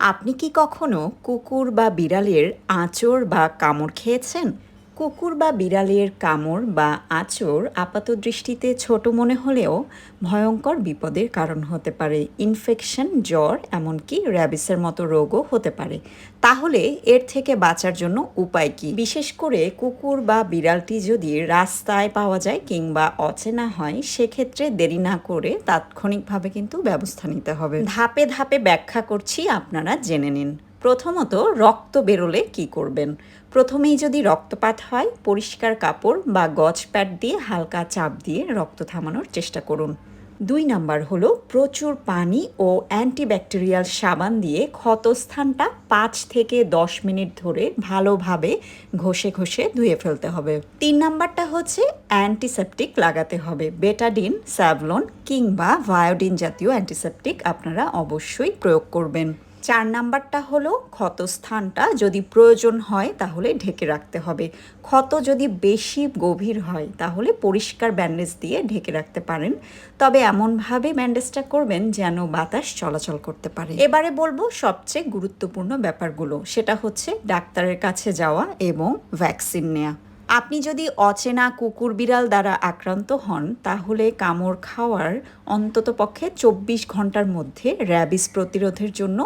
আপনি কি কখনো কুকুর বা বিড়ালের আঁচড় বা কামড় খেয়েছেন? কুকুর বা বিড়ালের কামড় বা আঁচড় আপাত দৃষ্টিতে ছোট মনে হলেও ভয়ঙ্কর বিপদের কারণ হতে পারে। ইনফেকশন, জ্বর, এমনকি র্যাবিসের মতো রোগও হতে পারে। তাহলে এর থেকে বাঁচার জন্য উপায় কি? বিশেষ করে কুকুর বা বিড়ালটি যদি রাস্তায় পাওয়া যায় কিংবা অচেনা হয়, সেক্ষেত্রে দেরি না করে তাৎক্ষণিকভাবে কিন্তু ব্যবস্থা নিতে হবে। ধাপে ধাপে ব্যাখ্যা করছি, আপনারা জেনে নিন। প্রথমত রক্ত বেরোলে কি করবেন? প্রথমেই যদি রক্তপাত হয়, পরিষ্কার কাপড় বা গজ প্যাড দিয়ে হালকা চাপ দিয়ে রক্ত থামানোর চেষ্টা করুন। দুই নাম্বার হলো প্রচুর পানি ও অ্যান্টিব্যাকটেরিয়াল সাবান দিয়ে ক্ষতস্থানটা পাঁচ থেকে দশ মিনিট ধরে ভালোভাবে ঘষে ঘষে ধুয়ে ফেলতে হবে। তিন নাম্বারটা হচ্ছে অ্যান্টিসেপটিক লাগাতে হবে। বেটাডিন, স্যাভলন কিংবা ভায়োডিন জাতীয় অ্যান্টিসেপটিক আপনারা অবশ্যই প্রয়োগ করবেন। চার নাম্বারটা হলো ক্ষতস্থানটা, যদি প্রয়োজন হয় তাহলে ঢেকে রাখতে হবে। ক্ষত যদি বেশি গভীর হয় তাহলে পরিষ্কার ব্যান্ডেজ দিয়ে ঢেকে রাখতে পারেন। তবে এমনভাবে ব্যান্ডেজটা করবেন যেন বাতাস চলাচল করতে পারে। এবারে বলব সবচেয়ে গুরুত্বপূর্ণ ব্যাপারগুলো। সেটা হচ্ছে ডাক্তারের কাছে যাওয়া এবং ভ্যাকসিন নেওয়া আপনি যদি অচেনা কুকুর বিড়াল দ্বারা আক্রান্ত হন, তাহলে কামড় খাওয়ার অন্তত পক্ষে চব্বিশ ঘণ্টার মধ্যে র্যাবিস প্রতিরোধের জন্য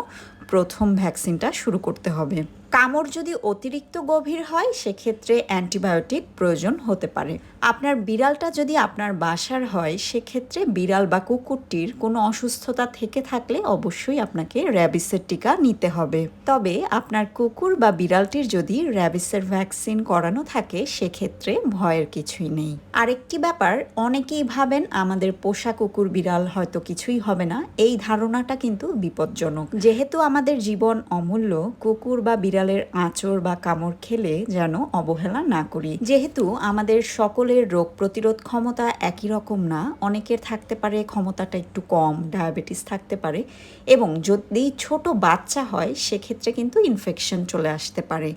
প্রথম ভ্যাকসিনটা শুরু করতে হবে। কামড় যদি অতিরিক্ত গভীর হয়, সেক্ষেত্রে অ্যান্টিবায়োটিক প্রয়োজন হতে পারে। আপনার বিড়ালটা যদি আপনার বাসার হয়, সেক্ষেত্রে বিড়াল বা কুকুরটির কোনো অসুস্থতা থেকে থাকলে অবশ্যই আপনাকে র্যাবিসের টিকা নিতে হবে। তবে আপনার কুকুর বা বিড়ালটির যদি র্যাবিসের ভ্যাকসিন করানো থাকে, সেক্ষেত্রে ভয়ের কিছুই নেই। আরেকটি ব্যাপার, অনেকেই ভাবেন আমাদের পোষা কুকুর বিড়াল হয়তো কিছুই হবে না। এই ধারণাটা কিন্তু বিপজ্জনক। যেহেতু আমাদের জীবন অমূল্য, কুকুর বা বিড়ালের আঁচড় বা কামড় খেলে যেন অবহেলা না করি। যেহেতু আমাদের সকলের রোগ প্রতিরোধ ক্ষমতা একই রকম না, অনেকের থাকতে পারে ক্ষমতাটা একটু কম, ডায়াবেটিস থাকতে পারে এবং যদি ছোট বাচ্চা হয়, সেক্ষেত্রে কিন্তু ইনফেকশন চলে আসতে পারে।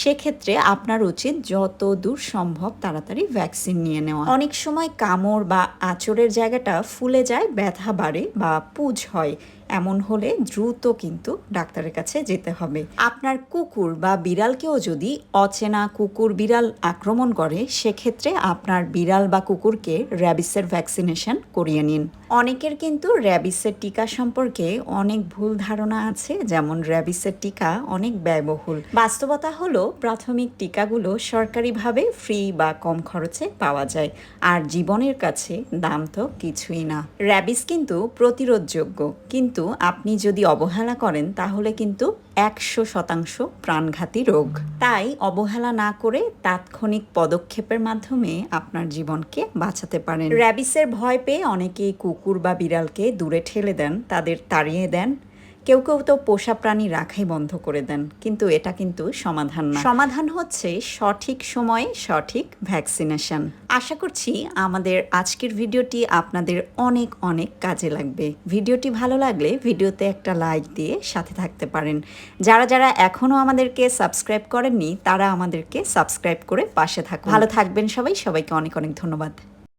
সেক্ষেত্রে আপনার উচিত যত দূর সম্ভব তাড়াতাড়ি ভ্যাকসিন নিয়ে নেওয়া। অনেক সময় কামড় বা আঁচড়ের জায়গাটা ফুলে যায়, ব্যথা বাড়ে বা পুজ হয়। এমন হলে দ্রুত কিন্তু ডাক্তারের কাছে যেতে হবে। আপনার কুকুর বা বিড়ালকেও যদি অচেনা কুকুর বিড়াল আক্রমণ করে, সেক্ষেত্রে আপনার বিড়াল বা কুকুরকে র্যাবিসের ভ্যাকসিনেশন করিয়ে নিন। অনেকের কিন্তু র্যাবিসের টিকা সম্পর্কে অনেক ভুল ধারণা আছে, যেমন র্যাবিসের টিকা অনেক ব্যয়বহুল। বাস্তবতা হলো, প্রাথমিক টিকাগুলো সরকারিভাবে ফ্রি বা কম খরচে পাওয়া যায়, আর জীবনের কাছে দাম তো কিছুই না। র্যাবিস কিন্তু প্রতিরোধযোগ্য কিন্তু আপনি যদি অবহেলা করেন, তাহলে কিন্তু একশো শতাংশ প্রাণঘাতী রোগ। তাই অবহেলা না করে তাৎক্ষণিক পদক্ষেপের মাধ্যমে আপনার জীবনকে বাঁচাতে পারেন। র্যাবিসের ভয় পেয়ে অনেকেই কুকুর বা বিড়ালকে দূরে ঠেলে দেন, তাদের তাড়িয়ে দেন। কেউ কেউ তো পোষা প্রাণী রাখাই বন্ধ করে দেন, কিন্তু এটা কিন্তু সমাধান না। সমাধান হচ্ছে সঠিক সময়ে সঠিক ভ্যাকসিনেশন আশা করছি আমাদের আজকের ভিডিওটি আপনাদের অনেক অনেক কাজে লাগবে। ভিডিওটি ভালো লাগলে ভিডিওতে একটা লাইক দিয়ে সাথে থাকতে পারেন। যারা যারা এখনও আমাদেরকে সাবস্ক্রাইব করেননি, তারা আমাদেরকে সাবস্ক্রাইব করে পাশে থাকুন। ভালো থাকবেন সবাই, সবাইকে অনেক অনেক ধন্যবাদ।